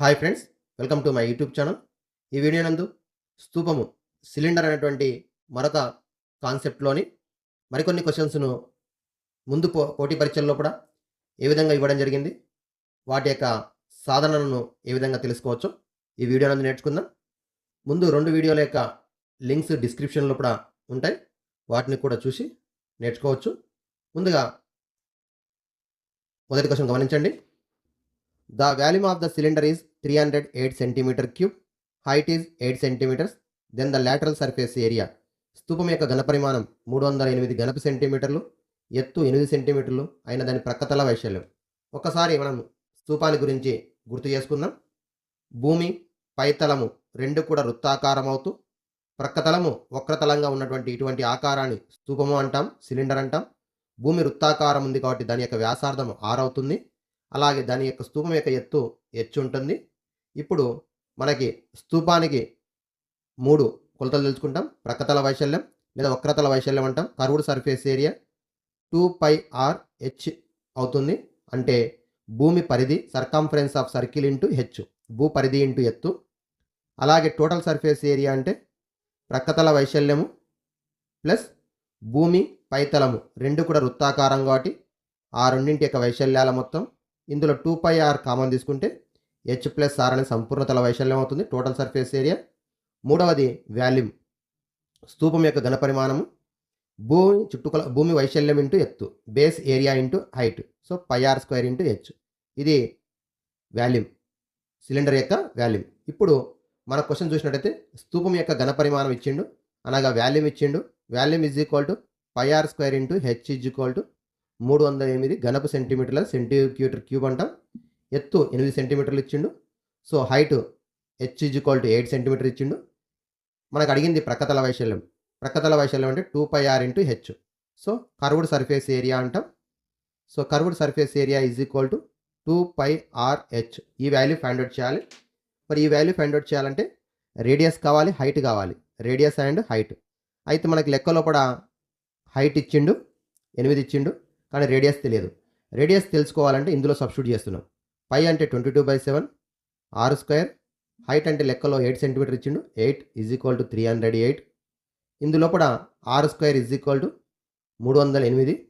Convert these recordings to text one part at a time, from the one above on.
Hi friends welcome to my YouTube channel. ఈ video నందు స్తూపము సిలిండర్ అనేటువంటి మరొక కాన్సెప్ట్లోని మరికొన్ని క్వశ్చన్స్ను ముందు పో పోటీ పరీక్షల్లో కూడా ఏ విధంగా ఇవ్వడం జరిగింది వాటి యొక్క సాధనలను ఏ విధంగా తెలుసుకోవచ్చు ఈ వీడియో నందు నేర్చుకుందాం. ముందు రెండు వీడియోల యొక్క లింక్స్ డిస్క్రిప్షన్లో కూడా ఉంటాయి వాటిని కూడా చూసి నేర్చుకోవచ్చు. ముందుగా మొదటి క్వశ్చన్ గమనించండి. The volume of the cylinder is three hundred eight centimetre cube height is eight centimetres then the lateral surface area స్తూపం యొక్క ఘనపరిమాణం మూడు వందల ఎనిమిది ఘనపు సెంటీమీటర్లు ఎత్తు ఎనిమిది సెంటీమీటర్లు అయిన దాని ప్రక్కతల వైశాల్యం. ఒకసారి మనం స్తూపాన్ని గురించి గుర్తు చేసుకుందాం. భూమి పైతలము రెండు కూడా వృత్తాకారం అవుతూ ప్రక్కతలము వక్రతలంగా ఉన్నటువంటి ఇటువంటి ఆకారాన్ని స్తూపము అంటాం సిలిండర్ అంటాం. భూమి వృత్తాకారం ఉంది కాబట్టి దాని యొక్క వ్యాసార్థం ఆరవుతుంది. అలాగే దాని యొక్క స్తూపం యొక్క ఎత్తు హెచ్చు ఉంటుంది. ఇప్పుడు మనకి స్తూపానికి మూడు కొలతలు తెలుసుకుంటాం. ప్రక్కతల వైశల్యం లేదా వక్రతల వైశల్యం అంటాం. Curved surface area two pi R H అవుతుంది. అంటే భూమి పరిధి circumference of circle into H భూ పరిధి ఇంటూ ఎత్తు. అలాగే టోటల్ సర్ఫేస్ ఏరియా అంటే ప్రక్కతల వైశల్యము ప్లస్ భూమి పైతలము. రెండు కూడా వృత్తాకారం కాబట్టి ఆ రెండింటి యొక్క వైశల్యాల మొత్తం ఇందులో టూ పై ఆర్ కామన్ తీసుకుంటే హెచ్ ప్లస్ ఆర్ అనే సంపూర్ణతల వైశాల్యం అవుతుంది టోటల్ సర్ఫేస్ ఏరియా మూడవది వాల్యూమ్ స్తూపం యొక్క ఘనపరిమాణము భూమి చుట్టుకొల భూమి వైశాల్యం ఇంటూ ఎత్తు base area into height so pi R square into H ఇది వాల్యూమ్ సిలిండర్ యొక్క వాల్యూమ్. ఇప్పుడు మన క్వశ్చన్ చూసినట్టయితే స్తూపం యొక్క ఘనపరిమాణం ఇచ్చిండు అనగా వాల్యూమ్ ఇచ్చిండు. Volume is equal to pi r square into h is equal to మూడు వందల ఎనిమిది ఘనపు సెంటీమీటర్ల సెంటీమీటర్ క్యూబ్ అంటాం. ఎత్తు ఎనిమిది సెంటీమీటర్లు ఇచ్చిండు. So height h is equal to eight centimetre ఇచ్చిండు. మనకు అడిగింది ప్రక్కతల వైశాల్యం. ప్రక్కతల వైశాల్యం అంటే two pi r into h so curved surface area అంటాం. So curved surface area is equal to two pi r h ఈ వాల్యూ ఫైండ్ అవుట్ చేయాలి. మరి ఈ వాల్యూ ఫైండ్ అవుట్ చేయాలంటే రేడియస్ కావాలి హైట్ కావాలి. రేడియస్ అండ్ హైట్ అయితే మనకి లెక్కలో కూడా హైట్ ఇచ్చిండు ఎనిమిది ఇచ్చిండు. కానీ రేడియస్ తెలియదు. రేడియస్ తెలుసుకోవాలంటే ఇందులో సబ్స్టిట్యూట్ చేస్తున్నాం. పై అంటే twenty two by seven r square height అంటే లెక్కలో ఎయిట్ సెంటీమీటర్ ఇచ్చిండు. Eight is equal to three hundred eight ఇందులో కూడా ఆరు స్క్వేర్ ఈజ్ ఈక్వల్ టు మూడు వందల ఎనిమిది.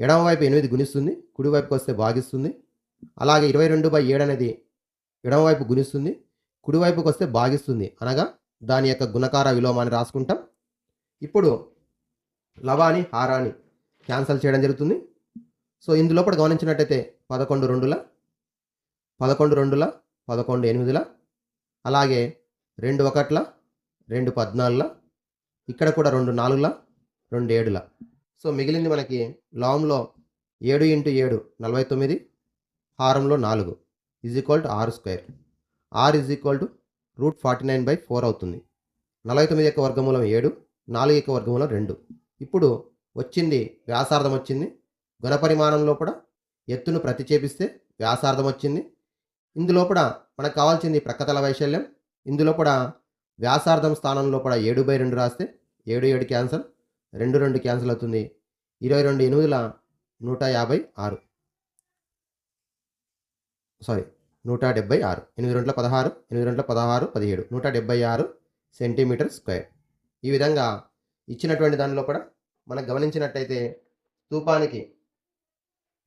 ఎడమవైపు ఎనిమిది గుణిస్తుంది. కుడివైపుకి వస్తే భాగిస్తుంది. అలాగే ఇరవై రెండు బై ఏడు అనేది ఎడమవైపు గుణిస్తుంది. కుడివైపుకి వస్తే భాగిస్తుంది. అనగా దాని యొక్క గుణకార విలోమాన్ని రాసుకుంటాం. ఇప్పుడు లవాని హారాని క్యాన్సల్ చేయడం జరుగుతుంది. సో ఇందులో కూడా గమనించినట్టయితే పదకొండు రెండుల పదకొండు రెండుల పదకొండు ఎనిమిదిల అలాగే రెండు ఒకట్ల రెండు పద్నాలుగుల ఇక్కడ కూడా రెండు నాలుగుల రెండు ఏడుల. సో మిగిలింది మనకి లాంలో ఏడు ఇంటూ ఏడు నలభై తొమ్మిది హారంలో నాలుగు is equal to r square. R is equal to root forty nine by four అవుతుంది. నలభై తొమ్మిది యొక్క వర్గమూలం ఏడు నాలుగు యొక్క వర్గమూలం రెండు. ఇప్పుడు వచ్చింది వ్యాసార్థం వచ్చింది. గుణ పరిమాణంలో కూడా ఎత్తును ప్రతిచేపిస్తే వ్యాసార్థం వచ్చింది. ఇందులో కూడా మనకు కావాల్సింది ప్రక్కతల వైశాల్యం. ఇందులో కూడా వ్యాసార్థం స్థానంలో కూడా ఏడు బై రెండు రాస్తే ఏడు ఏడు క్యాన్సల్ రెండు రెండు క్యాన్సల్ అవుతుంది. ఇరవై రెండు ఎనిమిదిల నూట యాభై ఆరు. సారీ నూట డెబ్బై ఆరు. ఎనిమిది రెండుల పదహారు ఎనిమిది రెండుల పదహారు పదిహేడు. నూట డెబ్బై ఆరు సెంటీమీటర్ స్క్వేర్. ఈ విధంగా ఇచ్చినటువంటి దానిలో కూడా మనం గమనించినట్టయితే తూపానికి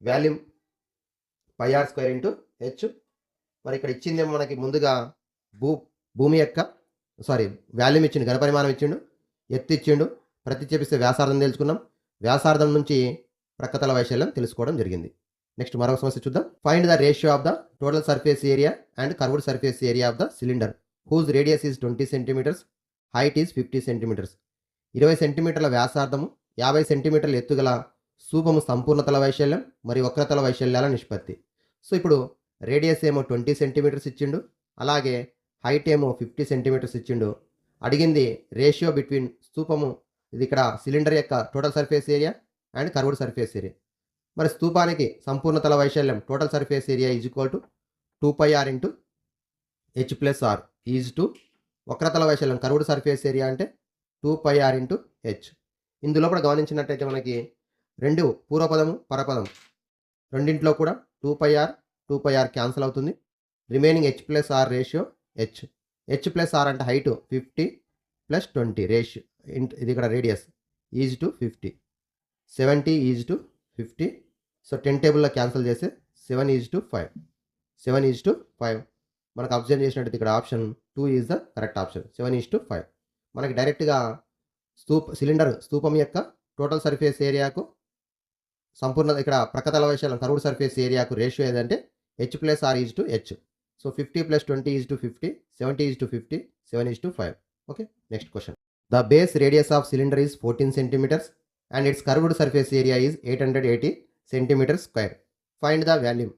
volume pi r square into h. మరి ఇక్కడ ఇచ్చిందేమో మనకి ముందుగా భూ భూమి యొక్క సారీ వాల్యూమ్ ఇచ్చిండు ఘనపరిమాణం ఇచ్చిండు ఎత్తు ఇచ్చిండు ప్రతి చేపిస్తే వ్యాసార్థం తెలుసుకున్నాం. వ్యాసార్థం నుంచి ప్రక్కతల వైశాల్యం తెలుసుకోవడం జరిగింది. నెక్స్ట్ మరొక సమస్య చూద్దాం. Find the ratio of the total surface area and curved surface area of the cylinder whose radius is twenty centimetres height is fifty centimetres ఇరవై సెంటీమీటర్ల వ్యాసార్థము యాభై సెంటీమీటర్ల ఎత్తుగల సూపము సంపూర్ణతల వైశాల్యం మరి వక్రతల వైశాల్యాల నిష్పత్తి. సో ఇప్పుడు రేడియస్ ఏమో ట్వంటీ సెంటీమీటర్స్ ఇచ్చిండు అలాగే హైట్ ఏమో ఫిఫ్టీ సెంటీమీటర్స్ ఇచ్చిండు. అడిగింది రేషియో బిట్వీన్ స్తూపము ఇది ఇక్కడ సిలిండర్ యొక్క total surface area and curved surface area. మరి స్తూపానికి సంపూర్ణతల వైశాల్యం total surface area is equal to two pi r into h plus r is to వక్రతల వైశాల్యం. కర్వ్డ్ సర్ఫేస్ ఏరియా అంటే two pi r into h. ఇందులో కూడా గమనించినట్టయితే మనకి రెండు పూర్వపదము పరపదం రెండింటిలో కూడా two pi r two pi r cancel అవుతుంది. Remaining h plus r ratio h h plus r అంటే height fifty plus twenty ratio ఇది ఇక్కడ radius is to fifty seventy is to fifty so ten టేబుల్లో cancel చేస్తే seven is to five seven is to five మనకు observe చేసినట్టు ఇక్కడ option two is the correct option seven is to five మనకి డైరెక్ట్గా Stupa cylinder స్తూపం యొక్క total surface ఏరియాకు సంపూర్ణ ఇక్కడ ప్రకతల వైశాల్యం కరువుడు సర్ఫేస్ ఏరియాకు రేషియో ఏదంటే h plus r is to h so fifty plus twenty is to fifty seventy is to fifty seven is to five okay next question the base radius of cylinder is fourteen centimetres and its curved surface area is eight hundred eighty centimetre square find the volume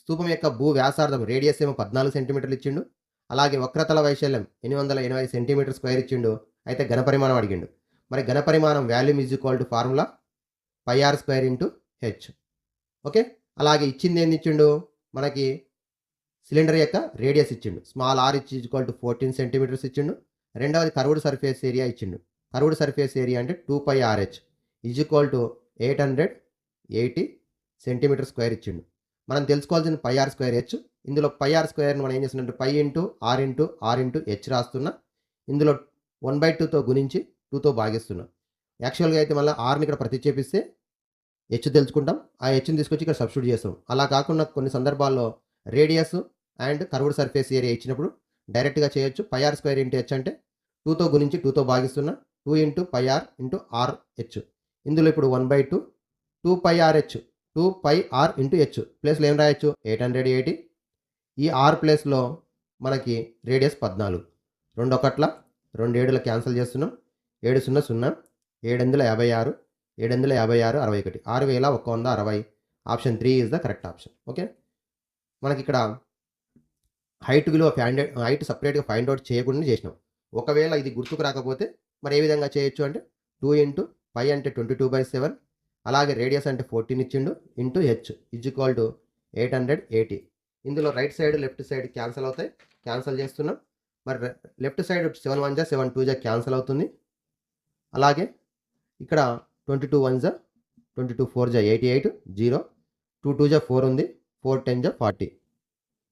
స్తూపం యొక్క భూ వ్యాసార్థం radius ఏమో పద్నాలుగు సెంటీమీటర్లు ఇచ్చిండు. అలాగే వక్రతల వైశాల్యం ఎనిమిది వందల ఎనభై సెంటీమీటర్ స్క్వేర్ ఇచ్చిండు. అయితే ఘనపరిమాణం అడిగిండు. మరి ఘనపరిమాణం volume is equal to formula pi r square into h. Okay? అలాగే ఇచ్చింది ఏంది ఇచ్చిండు? మనకి సిలిండర్ యొక్క రేడియస్ ఇచ్చిండు. Small r is equal to fourteen centimetres ఇచ్చిండు. రెండవది కర్వ్డ్ సర్ఫేస్ ఏరియా ఇచ్చిండు. కర్వ్డ్ సర్ఫేస్ ఏరియా అంటే two pi r h is equal to eight hundred eighty centimetre square ఇచ్చిండు. మనం తెలుసుకోవాల్సిన పై ఆర్ స్క్వేర్ హెచ్. ఇందులో పై ఆర్ స్క్వేర్ని మనం ఏం చేస్తున్నాం pi into r into r into h రాస్తున్నా. ఇందులో వన్ బై టూతో గుణించి టూతో భాగిస్తున్నాం యాక్చువల్గా అయితే మళ్ళీ ఆర్ని ఇక్కడ ప్రతిక్షేపిస్తే హెచ్ తెలుసుకుంటాం. ఆ హెచ్ని తీసుకొచ్చి ఇక్కడ సబ్స్టిట్యూట్ చేస్తాం. అలా కాకుండా కొన్ని సందర్భాల్లో radius and curved surface area ఇచ్చినప్పుడు డైరెక్ట్గా చేయొచ్చు. Pi r square into h అంటే టూతో గురించి టూతో భాగిస్తున్నా two into pi r into r h. ఇందులో ఇప్పుడు one by two two pi r h two pi r into h. ప్లేస్లో ఏం రాయొచ్చు? ఎయిట్ హండ్రెడ్ ఎయిటీ ఈ ఆర్ ప్లేస్లో మనకి రేడియస్ పద్నాలుగు. రెండు ఒకట్ల రెండు ఏడులో క్యాన్సిల్ చేస్తున్నాం. ఏడు సున్నా సున్నా ఏడు వందల యాభై ఆరు ఏడు వందల యాభై ఆరు అరవై ఒకటి. ఆరు వేల ఒక్క వంద అరవై. Option three is the correct option okay మనకి ఇక్కడ హైట్ విలువ ఫైండ్ హైట్ సపరేట్గా ఫైండ్ అవుట్ చేయకుండా చేసినాం. ఒకవేళ ఇది గుర్తుకు రాకపోతే మరి ఏ విధంగా చేయొచ్చు అంటే టూ ఇంటూ ఫైవ్ అంటే ట్వంటీ టూ బై సెవెన్ అలాగే రేడియస్ అంటే ఫోర్టీన్ ఇచ్చిండు into h is equal to eight hundred eighty ఇందులో right side left side cancel అవుతాయి. క్యాన్సిల్ చేస్తున్నాం. మరి లెఫ్ట్ సైడ్ సెవెన్ వన్ జా సెవెన్ టూ జా క్యాన్సిల్ అవుతుంది. అలాగే ఇక్కడ ట్వంటీ టూ వన్ జా ట్వంటీ టూ ఫోర్ జా eighty eight zero. Two two జా ఫోర్ ఉంది ఫోర్ టెన్ జా ఫార్టీ.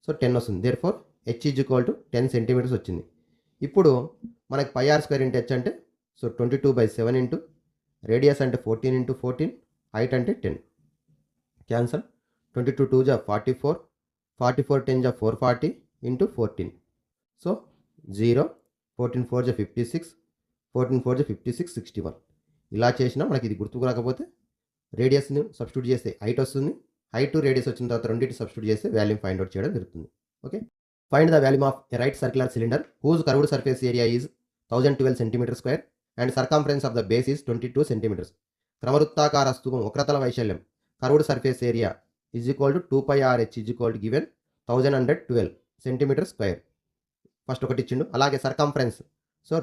సో టెన్ వస్తుంది. Therefore h is equal to ten centimetres వచ్చింది. ఇప్పుడు మనకి pi r square into h అంటే so twenty two by seven into radius అంటే ఫోర్టీన్ ఇంటూ ఫోర్టీన్ హైట్ అంటే ten cancel twenty two two జా forty four forty four ten జా four forty into fourteen so zero fourteen four జా fifty six fourteen four జీ fifty six sixty one. ఇలా చేసినా మనకి ఇది గుర్తుకు రాకపోతే రేడియస్ని సబ్స్టిట్యూట్ చేస్తే హైట్ వస్తుంది హైట్ రేడియస్ వచ్చిన తర్వాత రెండింటి సబ్స్టిట్యూట్ చేస్తే వాల్యూమ్ ఫైండ్ అవుట్ చేయడం జరుగుతుంది. Okay? Find the volume of right circular cylinder whose curved surface area is thousand twelve centimetre square and circumference of the base is twenty two centimetres. క్రమవృత్తాకార స్థూపం వక్రతల వైశాల్యం curved surface area is equal to two pi r h is equal to given thousand hundred twelve centimetre square. First ఒకటి ఇచ్చిండు. అలాగే circumference so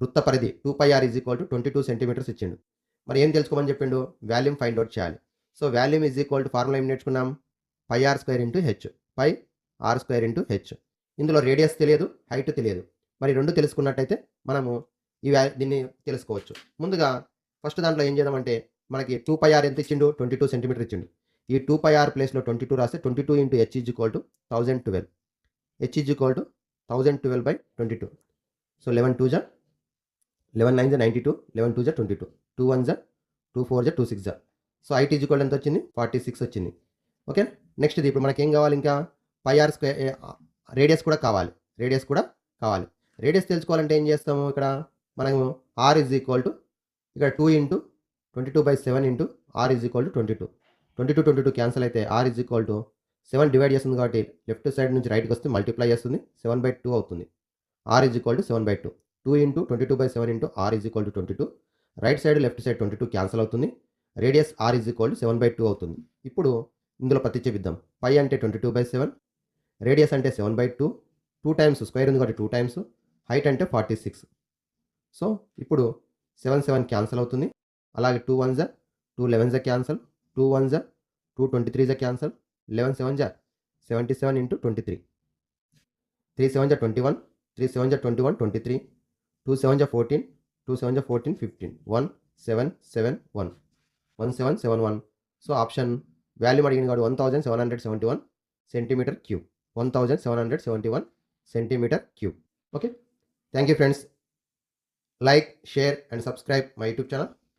వృత్త పరిధి two pi r is equal to twenty two centimetres ఇచ్చిండు. మరి ఏం తెలుసుకోమని చెప్పిండు? వాల్యూమ్ ఫైండ్ అవుట్ చేయాలి. So volume is equal to formula ఏం నేర్చుకున్నాం? Pi r square into h. Pi r square into h. ఇందులో రేడియస్ తెలియదు హైట్ తెలియదు. మరి రెండు తెలుసుకున్నట్టయితే మనము ఈ వ్యా దీన్ని తెలుసుకోవచ్చు. ముందుగా ఫస్ట్ దాంట్లో ఏం చేద్దామంటే మనకి టూ పై ఆర్ ఎంత ఇచ్చిండు? ట్వంటీ టూ సెంటీమీటర్ ఇచ్చిండు. ఈ టూ పై ఆర్ ప్లేస్లో ట్వంటీ టూ రాస్తే twenty two into h is equal to thousand twelve. H is equal to thousand twelve by twenty two. So eleven two జా eleven nine జా ninety two eleven two జా twenty two two one జా two four జా two six జా so it is equal ఎంత వచ్చింది? Forty six వచ్చింది. Okay next ఇది ఇప్పుడు మనకి ఏం కావాలి ఇంకా? పై ఆర్ స్క్వేర్ రేడియస్ కూడా కావాలి. రేడియస్ కూడా కావాలి. రేడియస్ తెలుసుకోవాలంటే ఏం చేస్తాము ఇక్కడ? మనము ఆర్ ఇజ్ ఈక్వల్ టు ఇక్కడ two into twenty two by seven into r is equal to twenty two twenty two twenty two cancel అయితే r is equal to seven divide చేస్తుంది కాబట్టి లెఫ్ట్ సైడ్ నుంచి రైట్కి వస్తే మల్టిప్లై చేస్తుంది. Seven by two అవుతుంది. R is equal to seven by two two into twenty two by seven into r is equal to twenty two right side left side twenty two cancel అవుతుంది. Radius r is equal to seven by two అవుతుంది. ఇప్పుడు ఇందులో ప్రతిక్షేపిద్దాం pi అంటే twenty two by seven radius అంటే seven by two two times square ఉంది కాబట్టి two times height అంటే ఫార్టీ సిక్స్ సో ఇప్పుడు సెవెన్ సెవెన్ క్యాన్సిల్ అవుతుంది. అలాగే టూ వన్ జా టూ లెవెన్ జా క్యాన్సల్ టూ వన్ జా టూ ట్వంటీ త్రీ జా క్యాన్సల్ లెవెన్ సెవెన్ జా seventy seven into twenty three three seven జా twenty one 3 7 21 23 2 7 14 2 7 14 15 1 7 7 1 1 7 7 1 so option value margin got 1771 centimeter cube. 1771 centimeter cube. Okay? Thank you friends. Like share and subscribe my youtube channel.